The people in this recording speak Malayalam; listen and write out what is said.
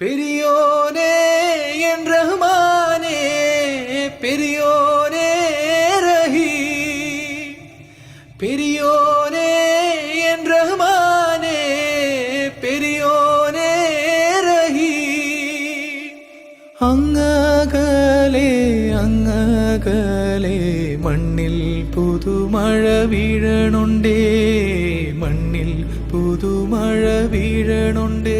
பெரியோனே என் ரஹ்மானே பெரியோனே ரஹி பெரியோனே என் ரஹ்மானே பெரியோனே ரஹி അങ്ങകലെ അങ്ങകലെ മണ്ണിൽ പുതുമഴ വീഴണുണ്ടേ മണ്ണിൽ പുതുമഴ വീഴണുണ്ടേ